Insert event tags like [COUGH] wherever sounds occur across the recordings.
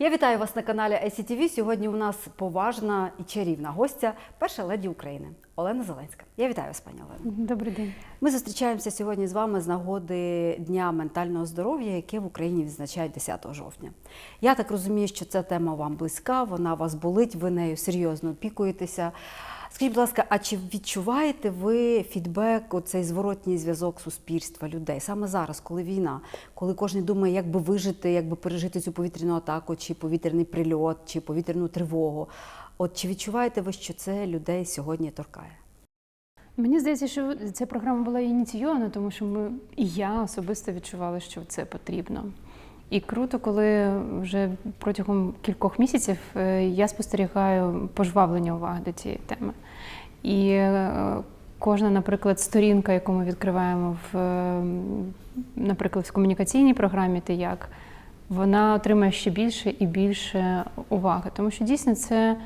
Я вітаю вас на каналі ICTV. Сьогодні у нас поважна і чарівна гостя, перша леді України Олена Зеленська. Я вітаю вас, пані Олена. Добрий день. Ми зустрічаємося сьогодні з вами з нагоди Дня ментального здоров'я, яке в Україні відзначають 10 жовтня. Я так розумію, що ця тема вам близька, вона вас болить, ви нею серйозно опікуєтеся. Скажіть, будь ласка, а чи відчуваєте ви фідбек, оцей зворотній зв'язок суспільства людей саме зараз, коли війна, коли кожен думає, як би вижити, як би пережити цю повітряну атаку, чи повітряний прильот, чи повітряну тривогу? От чи відчуваєте ви, що це людей сьогодні торкає? Мені здається, що ця програма була ініційована, тому що ми і я особисто відчувала, що це потрібно. І круто, коли вже протягом кількох місяців е, я спостерігаю пожвавлення уваги до цієї теми. І е, кожна, наприклад, сторінка, яку ми відкриваємо в, е, наприклад, в комунікаційній програмі «Ти як, вона отримує ще більше і більше уваги. Тому що дійсно це,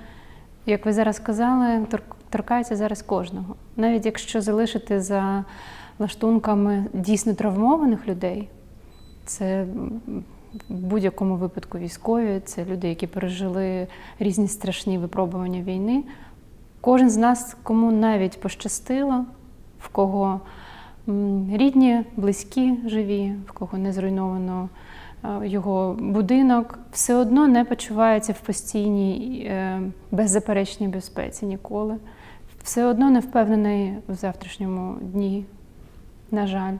як ви зараз сказали, тор- торкається зараз кожного. Навіть якщо залишити за лаштунками дійсно травмованих людей, це в будь-якому випадку військові, це люди, які пережили різні страшні випробування війни. Кожен з нас, кому навіть пощастило, в кого рідні, близькі живі, в кого не зруйновано е, його будинок, все одно не почувається в постійній е, беззаперечній безпеці ніколи. Все одно не впевнений в завтрашньому дні, на жаль.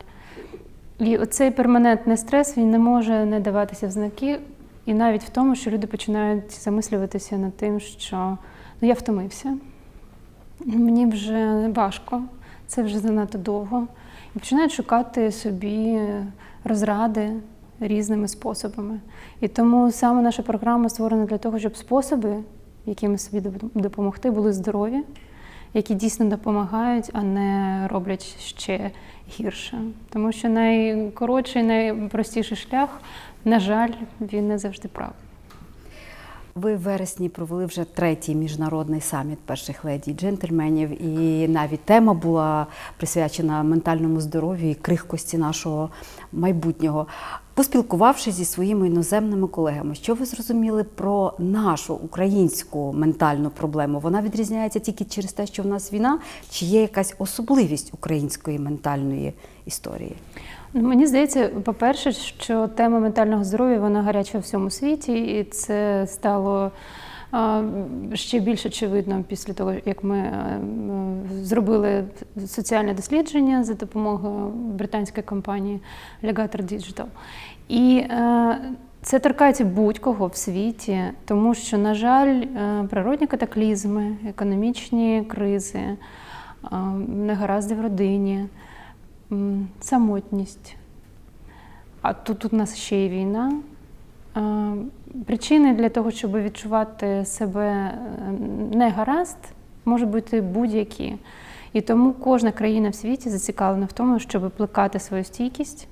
І оцей перманентний стрес він не може не даватися в знаки, і навіть в тому, що люди починають замислюватися над тим, що ну, я втомився, мені вже важко, це вже занадто довго. І починають шукати собі розради різними способами. І тому саме наша програма створена для того, щоб способи, якими собі доп- допомогти, були здорові, які дійсно допомагають, а не роблять ще гірше. Тому що найкоротший, найпростіший шлях, на жаль, він не завжди правий. Ви в вересні провели вже третій міжнародний саміт перших леді джентльменів, і навіть тема була присвячена ментальному здоров'ю і крихкості нашого майбутнього. Поспілкувавшись зі своїми іноземними колегами, що ви зрозуміли про нашу українську ментальну проблему? Вона відрізняється тільки через те, що в нас війна, чи є якась особливість української ментальної історії? Ну, Мені здається, по-перше, що тема ментального здоров'я вона гаряча в всьому світі, і це стало ще більш очевидно після того, як ми е, зробили соціальне дослідження за допомогою британської компанії Legator Digital. І е, це торкається будь-кого в світі, тому що, на жаль, е, природні катаклізми, економічні кризи, негаразди в родині, самотність. А тут, у нас ще є війна. Причини для того, щоб відчувати себе е, негаразд, можуть бути будь-які. І тому кожна країна в світі зацікавлена в тому, щоб плекати свою стійкість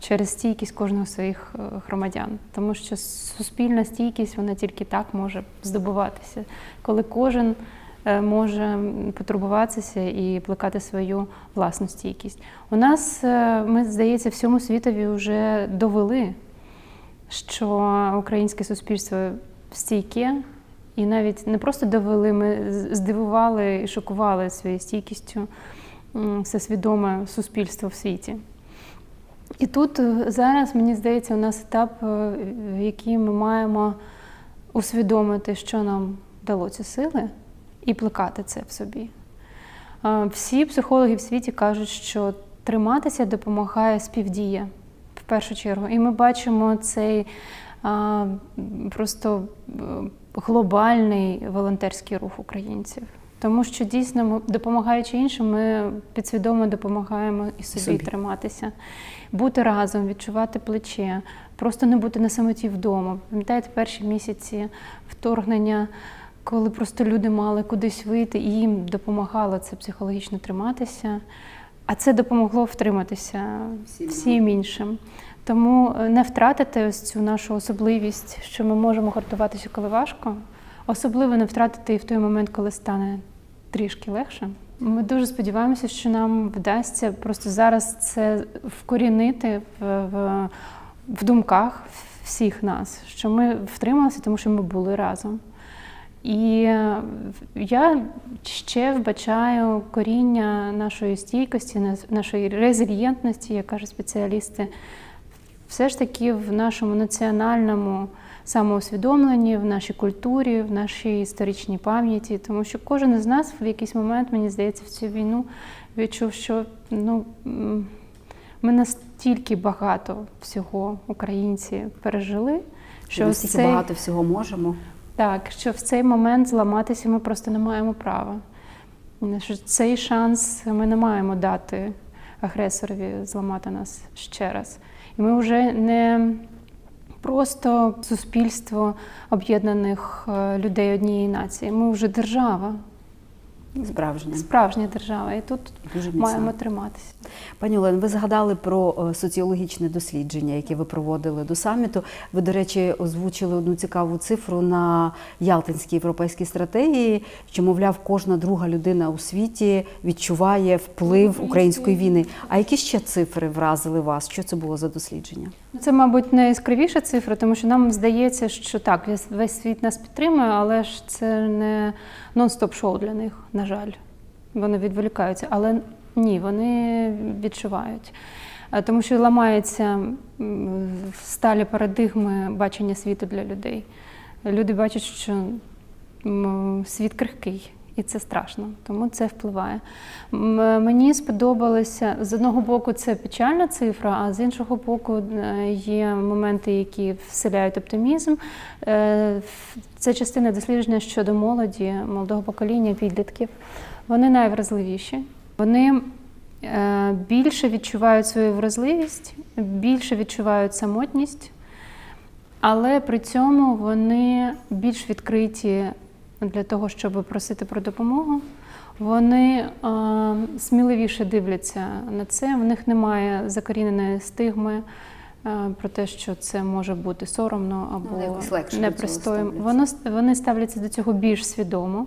через стійкість кожного своїх е, громадян. Тому що суспільна стійкість вона тільки так може здобуватися, коли кожен е, може потурбуватися і плекати свою власну стійкість. У нас, е, ми, здається, всьому світові вже довели, що українське суспільство стійке, і навіть не просто довели, ми здивували і шокували своєю стійкістю всесвідоме суспільство в світі. І тут е, зараз, мені здається, у нас етап, е, в який ми маємо усвідомити, що нам дало ці сили, і плекати це в собі. Е, Всі психологи в світі кажуть, що триматися допомагає співдія першу чергу. І ми бачимо цей а, просто е, глобальний волонтерський рух українців. Тому що дійсно, ми, допомагаючи іншим, ми підсвідомо допомагаємо і собі, Собі. триматися, бути разом, відчувати плече, просто не бути на самоті вдома. Пам'ятаєте, перші місяці вторгнення, коли просто люди мали кудись вийти, і їм допомагало це психологічно триматися. А це допомогло втриматися Всім всім іншим. Тому е, не втратити ось цю нашу особливість, що ми можемо гартуватися, коли важко, особливо не втратити і в той момент, коли стане трішки легше. Ми дуже сподіваємося, що нам вдасться просто зараз це вкорінити в, в, в думках всіх нас, що ми втрималися, тому що ми були разом. І е, я ще вбачаю коріння нашої стійкості, нашої резильєнтності, як кажуть спеціалісти, все ж таки в нашому національному самоусвідомленні, в нашій культурі, в нашій історичній пам'яті, тому що кожен із нас в якийсь момент, мені здається, в цю війну відчув, що ну, ми настільки багато всього українці пережили, Що ми цей, багато всього можемо. Так, що в цей момент зламатися ми просто не маємо права. Що цей шанс ми не маємо дати агресорові зламати нас ще раз. І ми вже не просто суспільство об'єднаних е, людей однієї нації. Ми вже держава, Справжнє. справжня держава, і тут Дуже міцна. маємо триматися. Пані Олен, ви згадали про е, соціологічне дослідження, яке ви проводили до саміту. Ви, до речі, озвучили одну цікаву цифру на Ялтинській європейській стратегії, що, мовляв, кожна друга людина у світі відчуває вплив української війни. А які ще цифри вразили вас? Що це було за дослідження? Ну, Це, мабуть, найяскравіша цифра, тому що нам здається, що так, весь- світ нас підтримує, але ж це не нон-стоп шоу для них, на жаль. Вони відволікаються. Але ні, вони відчувають. Тому що ламається сталі парадигми бачення світу для людей. Люди бачать, що світ крихкий. І це страшно, тому це впливає. Мені сподобалося з одного боку, це печальна цифра, а з іншого боку, е, є моменти, які вселяють оптимізм. Е, Це частина дослідження щодо молоді, молодого покоління, підлітків. Вони найвразливіші. Вони е, більше відчувають свою вразливість, більше відчувають самотність, але при цьому вони більш відкриті для того, щоб просити про допомогу. Вони е, сміливіше дивляться на це. В них немає закоріненої стигми е, про те, що це може бути соромно Ну, або цього непристойно. Воно вони ставляться до цього більш свідомо.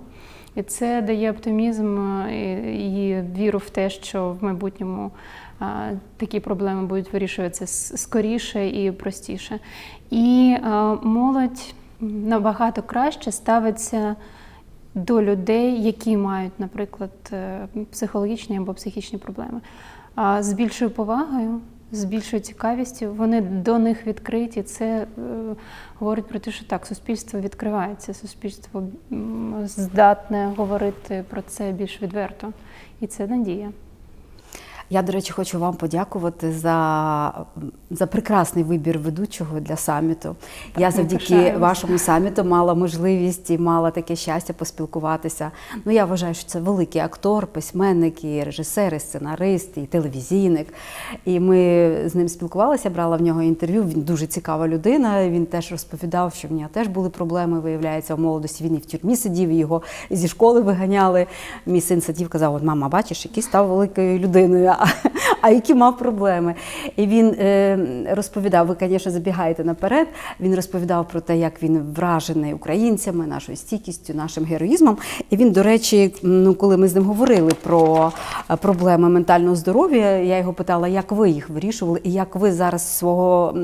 І це дає оптимізм е, і, і віру в те, що в майбутньому а, такі проблеми будуть вирішуватися скоріше і простіше. І а, молодь набагато краще ставиться до людей, які мають, наприклад, е, психологічні або психічні проблеми. А з більшою повагою, з більшою цікавістю, вони до них відкриті. Це е, говорить про те, що так, суспільство відкривається, суспільство здатне говорити про це більш відверто. І це надія. Я, до речі, хочу вам подякувати за, за прекрасний вибір ведучого для саміту. Я завдяки вашому саміту мала можливість і мала таке щастя поспілкуватися. Ну, я вважаю, що це великий актор, письменник, і режисер, і сценарист, і телевізійник. І ми з ним спілкувалися, брала в нього інтерв'ю. Він дуже цікава людина. Він теж розповідав, що в нього теж були проблеми, виявляється, в молодості. Він і в тюрмі сидів, і його зі школи виганяли. Мій син сидів, казав: от мама, бачиш, який став великою людиною, [LAUGHS] а, які мав проблеми. І він е, розповідав, ви, звісно, забігаєте наперед. Він розповідав про те, як він вражений українцями, нашою стійкістю, нашим героїзмом. І він, до речі, ну, коли ми з ним говорили про е, проблеми ментального здоров'я, я його питала, як ви їх вирішували, і як ви зараз свого,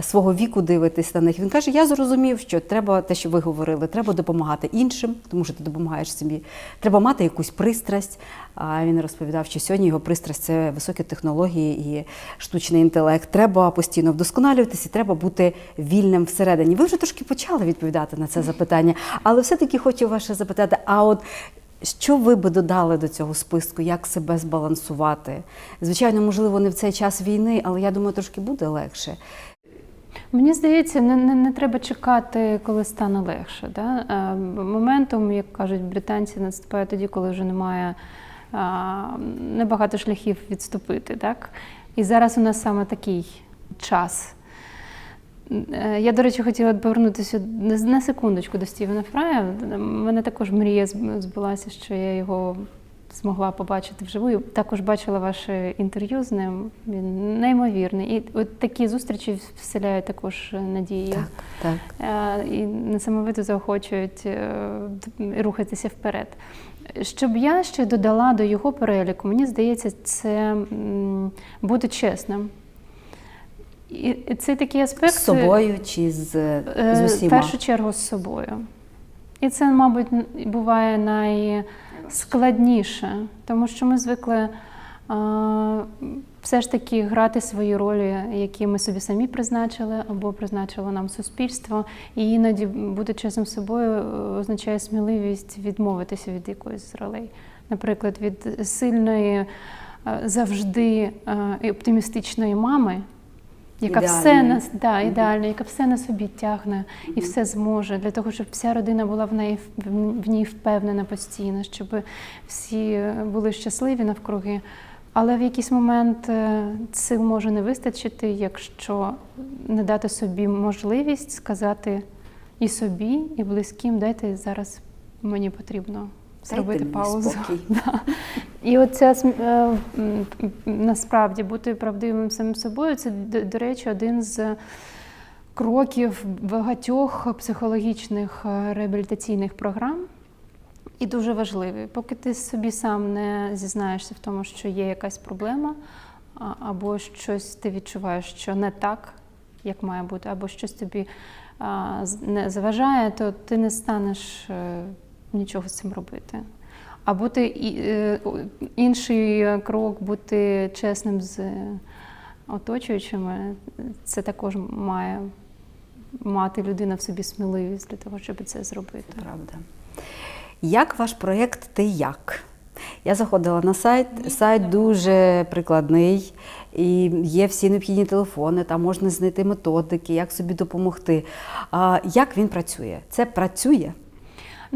свого віку дивитесь на них. Він каже: Я зрозумів, що треба те, що ви говорили, треба допомагати іншим, тому що ти допомагаєш собі. Треба мати якусь пристрасть. А він розповідав, що сьогодні його пристрасть це високі технології і штучний інтелект. Треба постійно вдосконалюватися, треба бути вільним всередині. Ви вже трошки почали відповідати на це запитання, але все-таки хочу вас запитати: а от що ви би додали до цього списку, як себе збалансувати? Звичайно, можливо, не в цей час війни, але я думаю, трошки буде легше. Мені здається, не, не, не треба чекати, коли стане легше. Да? Е, Моментом, як кажуть британці, наступає тоді, коли вже немає небагато шляхів відступити. Так? І зараз у нас саме такий час. Е, Я, до речі, хотіла повернутися на секундочку до Стівена Фрая. У мене також мрія збулася, що я його змогла побачити вживу. І Також бачила ваше інтерв'ю з ним. Він неймовірний. І от такі зустрічі вселяють також надії. Так, так. Е, і несамовито заохочують е, рухатися вперед. Щоб я ще додала до його переліку, мені здається, це бути чесним. І це такий аспект З собою чи з, з Е, В першу чергу з собою. І це, мабуть, буває найскладніше, тому що ми звикли а, все ж таки грати свої ролі, які ми собі самі призначили або призначило нам суспільство. І іноді бути чесним собою е, означає сміливість відмовитися від якоїсь ролей. Наприклад, від сильної, е, завжди е, оптимістичної мами. Яка все нас да, ідеальна, яка все на собі тягне і все зможе для того, щоб вся родина була в неї в- ній впевнена постійно, щоб всі були щасливі навкруги. Але в якийсь момент е, сил може не вистачити, якщо не дати собі можливість сказати і собі, і близьким, дайте зараз мені потрібно зробити паузу. [LAUGHS] Да. І е, м, насправді бути правдивим самим собою, це, до, до речі, один з кроків багатьох психологічних е, реабілітаційних програм. І дуже важливий. Поки ти собі сам не зізнаєшся в тому, що є якась проблема, або щось ти відчуваєш, що не так, як має бути, або щось тобі не заважає, то ти не станеш е, нічого з цим робити. А бути е, інший крок бути чесним з оточуючими, це також має мати людина в собі сміливість для того, щоб це зробити. Правда. Як ваш проєкт Ти як? Я заходила на сайт. Сайт дуже прикладний, і є всі необхідні телефони, там можна знайти методики, як собі допомогти. А як він працює? Це працює?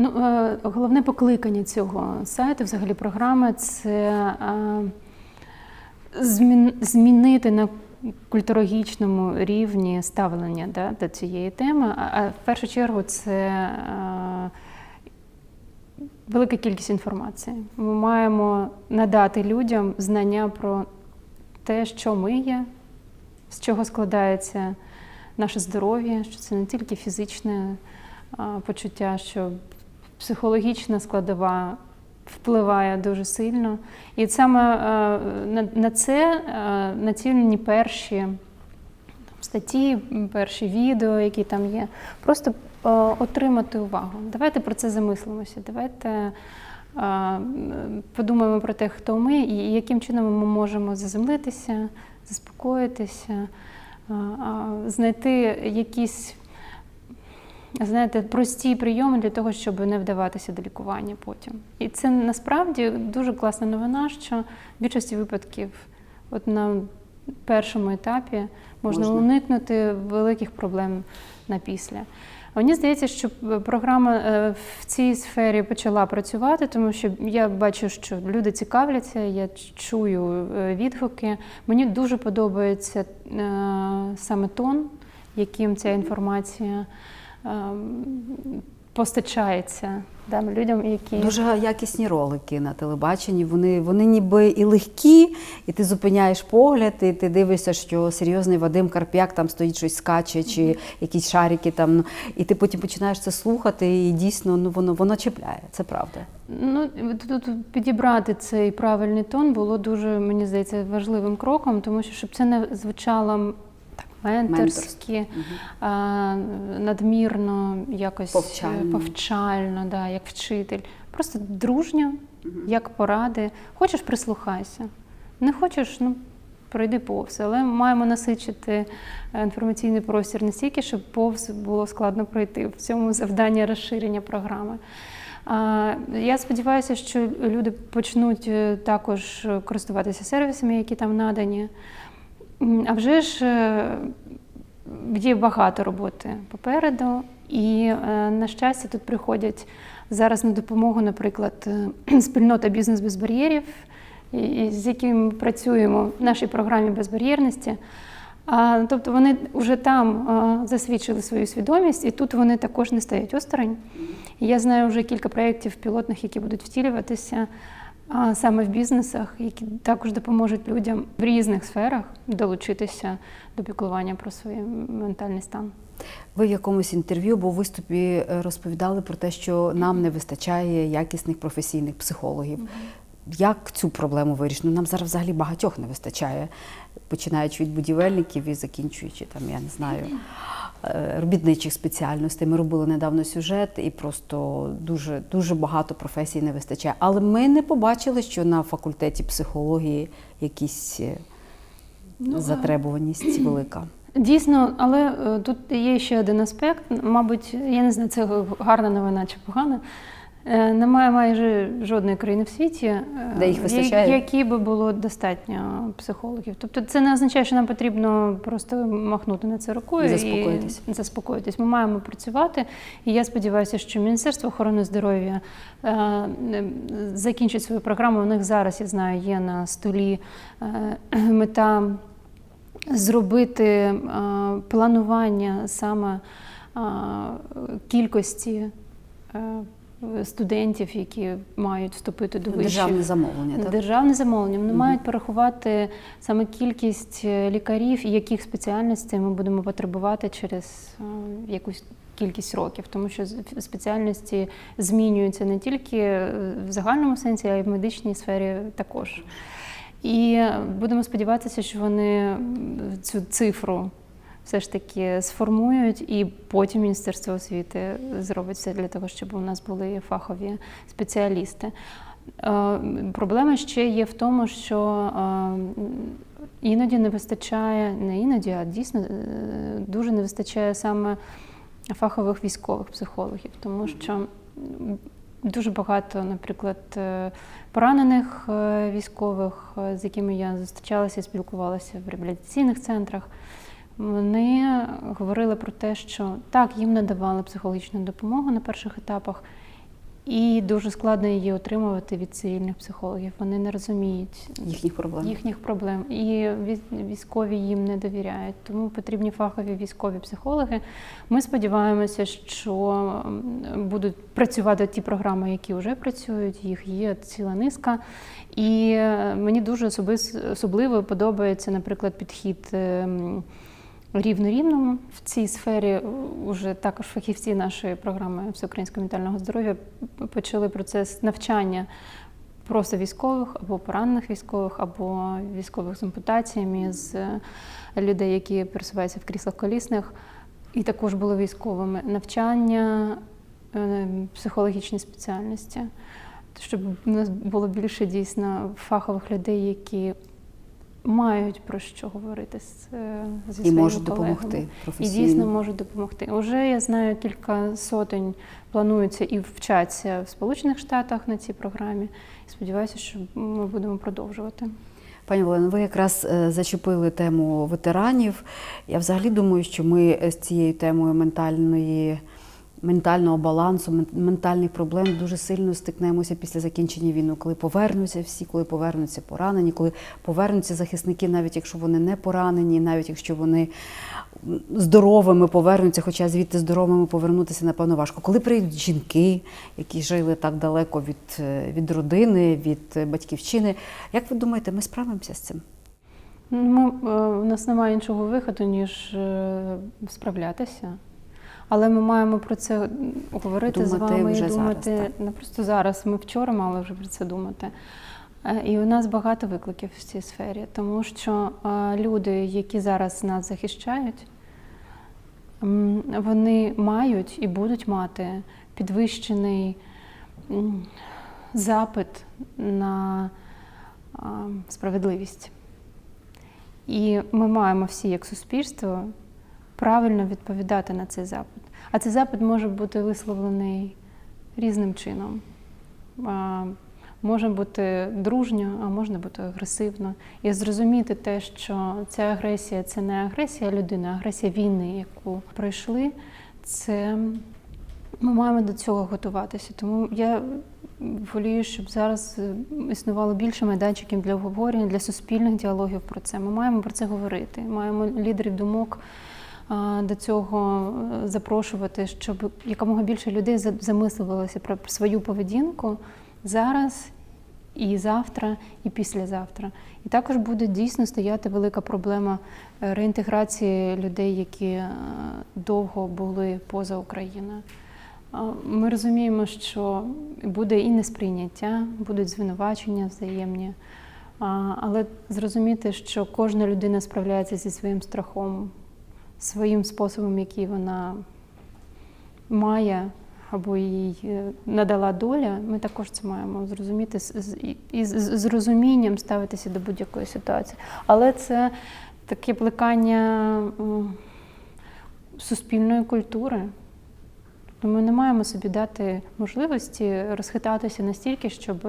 Ну, е, головне покликання цього сайту, взагалі програми, це е, змінити на культурологічному рівні ставлення да, до цієї теми. А, в першу чергу це е, велика кількість інформації. Ми маємо надати людям знання про те, що ми є, з чого складається наше здоров'я, що це не тільки фізичне почуття, що психологічна складова впливає дуже сильно. І саме е, на, це е, націлені перші статті, перші відео, які там є. Просто е, отримати увагу. Давайте про це замислимося. Давайте подумаємо про те, хто ми і яким чином ми можемо заземлитися, заспокоїтися, знайти якісь знаєте, прості прийоми для того, щоб не вдаватися до лікування потім. І це насправді дуже класна новина, що в більшості випадків, от на першому етапі, можна, Можна. уникнути великих проблем на після. Мені здається, що програма е, в цій сфері почала працювати, тому що я бачу, що люди цікавляться, я чую е, відгуки. Мені дуже подобається е, саме тон, яким ця інформація постачається да, людям, які Дуже якісні ролики на телебаченні. Вони, вони ніби і легкі, і ти зупиняєш погляд, і ти дивишся, що серйозний Вадим Карп'як там стоїть щось скаче, чи якісь шарики там. І ти потім починаєш це слухати, і дійсно ну, воно, воно чіпляє. Це правда. Ну, тут підібрати цей правильний тон було дуже, мені здається, важливим кроком, тому що щоб це не звучало м, так, надмірно, якось е, Повчально. повчально да, як вчитель. Просто дружньо, як поради. Хочеш, прислухайся. Не хочеш, ну. Пройди повз, але маємо насичити е, інформаційний простір настільки, щоб повз було складно пройти. В цьому завдання розширення програми. Я сподіваюся, що люди почнуть е, також користуватися сервісами, які там надані. А вже ж е, є багато роботи попереду, і е, на щастя тут приходять зараз на допомогу, наприклад, е, [CLEARS THROAT] спільнота бізнес без бар'єрів, з якими ми працюємо в нашій програмі безбар'єрності. Тобто вони вже там засвідчили свою свідомість, і тут вони також не стають осторонь. Я знаю вже кілька проєктів пілотних, які будуть втілюватися а, саме в бізнесах, які також допоможуть людям в різних сферах долучитися до піклування про свій ментальний стан. Ви в якомусь інтерв'ю або виступі е, розповідали про те, що нам не вистачає якісних професійних психологів. Як цю проблему вирішено? Нам зараз взагалі багатьох не вистачає, починаючи від будівельників і закінчуючи там, я не знаю, робітничих спеціальностей. Ми робили недавно сюжет, і просто дуже, дуже багато професій не вистачає. Але ми не побачили, що на факультеті психології якісь е, Ну, затребуваність [CLEARS THROAT] велика. Дійсно, але е, тут є ще один аспект. Мабуть, я не знаю, це гарна новина чи погана. Е, Немає майже жодної країни в світі, е, Де їх вистачає? які би було достатньо психологів. Тобто це не означає, що нам потрібно просто махнути на це рукою І заспокоїтись. і заспокоїтись. Ми маємо працювати. І я сподіваюся, що Міністерство охорони здоров'я е, закінчить свою програму. У них зараз, я знаю, є на столі [CLEARS THROAT] мета зробити планування саме кількості студентів, які мають вступити до вищих. Державне замовлення. Так? Державне замовлення. Вони Мгм. мають порахувати саме кількість е, лікарів і яких спеціальностей ми будемо потребувати через е, якусь кількість років, тому що спеціальності змінюються не тільки е, в загальному сенсі, а й в медичній сфері також. І будемо сподіватися, що вони цю цифру все ж таки сформують, і потім Міністерство освіти зробить все для того, щоб у нас були фахові спеціалісти. Е, Проблема ще є в тому, що е, іноді не вистачає, не іноді, а дійсно е, дуже не вистачає саме фахових військових психологів, тому що дуже багато, наприклад, поранених військових, з якими я зустрічалася спілкувалася в реабілітаційних центрах. Вони говорили про те, що так, їм надавали психологічну допомогу на перших етапах, і дуже складно її отримувати від цивільних психологів. Вони не розуміють Їхніх проблем. їхніх проблем. І військові їм не довіряють. Тому потрібні фахові військові психологи. Ми сподіваємося, що будуть працювати ті програми, які вже працюють. Їх є ціла низка. І е, мені дуже особливо подобається, наприклад, підхід. Ем, Рівно-рівному в цій сфері. Вже також фахівці нашої програми всеукраїнського ментального здоров'я почали процес навчання просто військових або поранених військових, або військових з ампутаціями, з е, людей, які пересуваються в кріслах колісних, і також були військовими. Навчання, е, психологічні спеціальності, щоб у нас було більше дійсно фахових людей, які мають про що говорити з, е, зі І своїми можуть колегами. допомогти І дійсно можуть допомогти. Уже я знаю, кілька сотень плануються і вчаться в Сполучених Штатах на цій програмі. Сподіваюся, що ми будемо продовжувати. Пані Олено, ви якраз е, зачепили тему ветеранів. Я взагалі думаю, що ми з цією темою ментальної, ментального балансу, мен- ментальних проблем дуже сильно стикнемося після закінчення війни, коли повернуться всі, коли повернуться поранені, коли повернуться захисники, навіть якщо вони не поранені, навіть якщо вони здоровими повернуться, хоча звідти здоровими повернутися, напевно, важко. Коли прийдуть жінки, які жили так далеко від, е, від родини, від е, батьківщини, як ви думаєте, ми справимося з цим? Е, у нас немає іншого виходу, ніж е, справлятися. Але ми маємо про це говорити з вами вже і думати так. не просто зараз. Ми вчора мали вже про це думати. Е, І у нас багато викликів в цій сфері, тому що е, люди, які зараз нас захищають, вони мають і будуть мати підвищений запит на справедливість. І ми маємо всі, як суспільство, правильно відповідати на цей запит. А цей запит може бути висловлений різним чином. Може бути дружньо, а може бути агресивно. І зрозуміти те, що ця агресія це не агресія людини, а агресія війни, яку пройшли, це ми маємо до цього готуватися. Тому я волію, щоб зараз існувало більше майданчиків для обговорення, для суспільних діалогів про це. Ми маємо про це говорити. Маємо лідерів думок до цього е, запрошувати, щоб якомога більше людей за- замислювалося про свою поведінку зараз. І завтра, і післязавтра. І також буде дійсно стояти велика проблема е, реінтеграції людей, які е, довго були поза Україною. ми розуміємо, що буде і несприйняття, будуть звинувачення взаємні. Але зрозуміти, що кожна людина справляється зі своїм страхом, своїм способом, який вона має або їй е, надала доля, ми також це маємо зрозуміти і- з розумінням ставитися до будь-якої ситуації. Але це таке плекання суспільної культури. Тобто ми не маємо собі дати можливості розхитатися настільки, щоб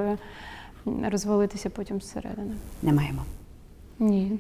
розвалитися потім зсередини. Не маємо. Ні.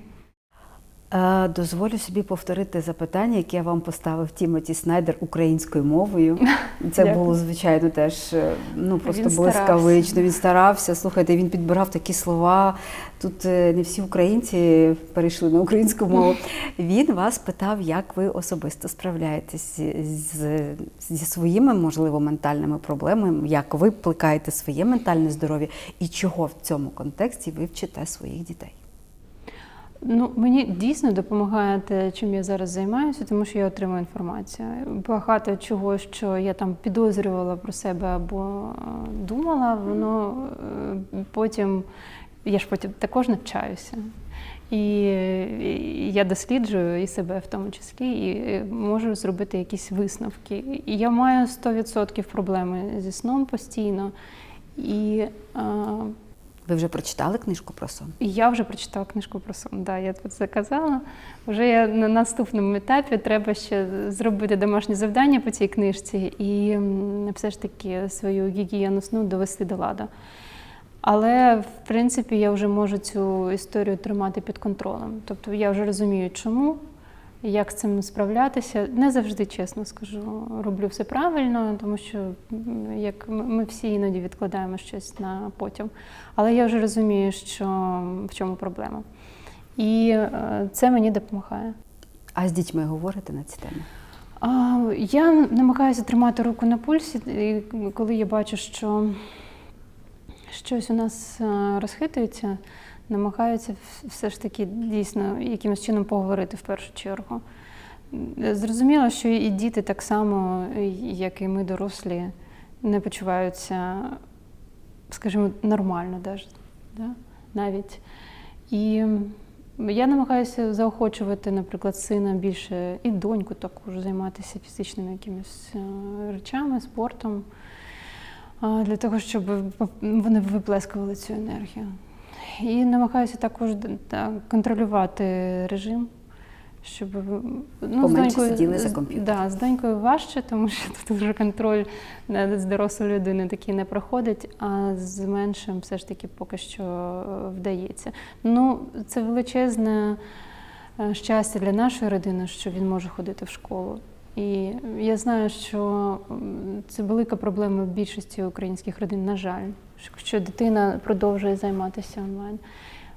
Е, Дозволю собі повторити запитання, яке я вам поставив Тімоті Снайдер українською мовою. [LAUGHS] Це було звичайно теж е, ну просто Він блискавично. старався. Він старався. Слухайте, він підбирав такі слова. Тут е, не всі українці перейшли на українську мову. [LAUGHS] Він вас питав, як ви особисто справляєтесь з, зі своїми, можливо, ментальними проблемами, як ви плекаєте своє ментальне здоров'я і чого в цьому контексті ви вчите своїх дітей. Ну, мені дійсно допомагає те, чим я зараз займаюся, тому що я отримую інформацію. Багато чого, що я там підозрювала про себе або е, думала, воно е, потім я ж потім також навчаюся. І я досліджую і себе в тому числі, і можу зробити якісь висновки. І я маю 100% проблеми зі сном постійно. І е, Ви вже прочитали книжку про сон? Я вже прочитала книжку про сон. Да, я тут заказала. Вже я на наступному етапі треба ще зробити домашнє завдання по цій книжці і все ж таки свою гігієну сну довести до ладу. Але в принципі я вже можу цю історію тримати під контролем. Тобто я вже розумію, чому, як з цим справлятися. Не завжди, чесно скажу, роблю все правильно, тому що як ми- всі іноді відкладаємо щось на потім. Але я вже розумію, що в чому проблема. І е, це мені допомагає. А з дітьми говорите на ці теми? Я намагаюся тримати руку на пульсі, і коли я бачу, що щось у нас е, розхитується, намагаюся в- все ж таки дійсно якимось чином поговорити в першу чергу. Зрозуміло, що і діти так само, як і ми, дорослі, не почуваються, скажімо, нормально даже, да? навіть. І я намагаюся заохочувати, наприклад, сина більше і доньку також займатися фізичними якимись е, речами, спортом, для того, щоб вони виплескували цю енергію. І намагаюся також д- контролювати режим, щоб ну, Поменше сиділи за з- комп'ютером. Да, з донькою важче, тому що [LAUGHS] тут вже контроль з дорослою людиною такий не проходить, а з меншим все ж таки поки що е, вдається. Ну, це величезне е, щастя для нашої родини, що він може ходити в школу. І я знаю, що це велика проблема в більшості українських родин, на жаль, що- дитина продовжує займатися онлайн.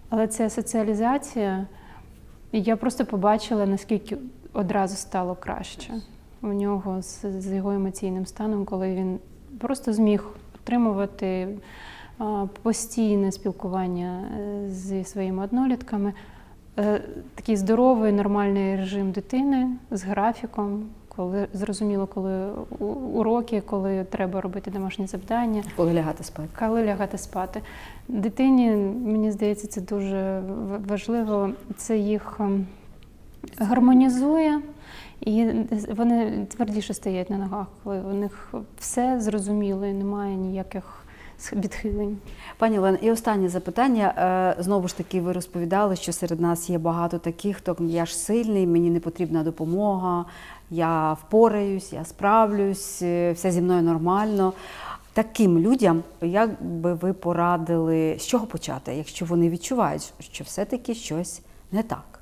Але ця соціалізація, я просто побачила, наскільки одразу стало краще у нього з, з його емоційним станом, коли він просто зміг отримувати постійне спілкування е, зі своїми однолітками, Е, такий здоровий, нормальний режим дитини з графіком, коли зрозуміло, коли уроки, коли треба робити домашні завдання. Коли лягати спати? Коли лягати спати. Дитині, мені здається, це дуже важливо. Це їх ем, гармонізує, і вони твердіше стоять на ногах, коли у них все зрозуміло і немає ніяких відхилень. Пані Олена, і останнє запитання. Е, Знову ж таки, ви розповідали, що серед нас є багато таких, хто я ж сильний, мені не потрібна допомога, я впораюсь, я справлюсь, е, все зі мною нормально. Таким людям, як би ви порадили, з чого почати, якщо вони відчувають, що все-таки щось не так?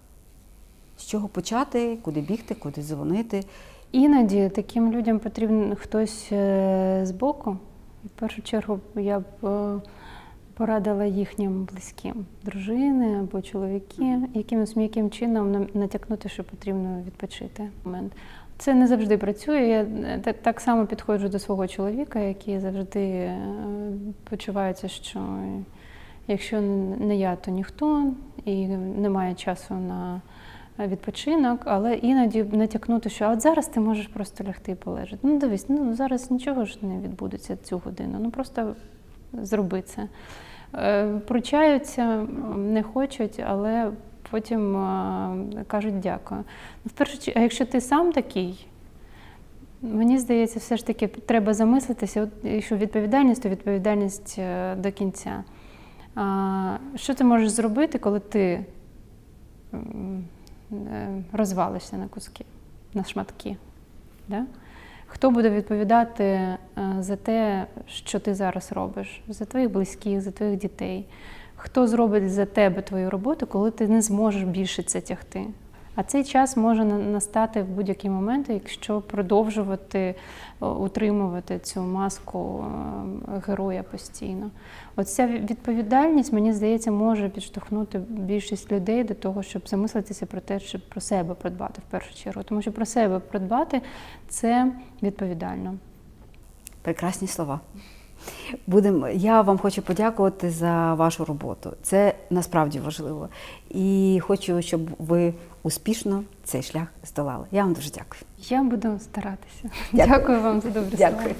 З чого почати, куди бігти, куди дзвонити? Іноді таким людям потрібен хтось е, збоку. В першу чергу я б е, порадила їхнім близьким дружини або чоловіки, якимось м'яким чином натякнути, що потрібно відпочити. Момент. Це не завжди працює. Я е, так, само підходжу до свого чоловіка, який завжди е, почувається, що якщо не я, то ніхто, і немає часу на відпочинок, але іноді натякнути, що а от зараз ти можеш просто лягти і полежати. Ну дивись, ну зараз нічого ж не відбудеться цю годину. Ну просто зроби це. Е, Пручаються, не хочуть, але потім е, кажуть дякую. Ну, в першу а якщо ти сам такий, мені здається, все ж таки треба замислитися, якщо відповідальність, то відповідальність е, до кінця. Що ти можеш зробити, коли ти е, розвалишся на куски, на шматки? Да? Хто буде відповідати е, за те, що ти зараз робиш, за твоїх близьких, за твоїх дітей? Хто зробить за тебе твою роботу, коли ти не зможеш більше це тягти? А цей час може настати в будь-який момент, якщо продовжувати утримувати цю маску е, героя постійно. Оця відповідальність, мені здається, може підштовхнути більшість людей до того, щоб замислитися про те, щоб про себе придбати в першу чергу. Тому що про себе придбати це відповідально. Прекрасні слова. Будем, я вам хочу подякувати за вашу роботу. Це насправді важливо. І хочу, щоб ви успішно цей шлях здолали. Я вам дуже дякую. Я буду старатися. Дякую. Дякую вам за добре. Дякую.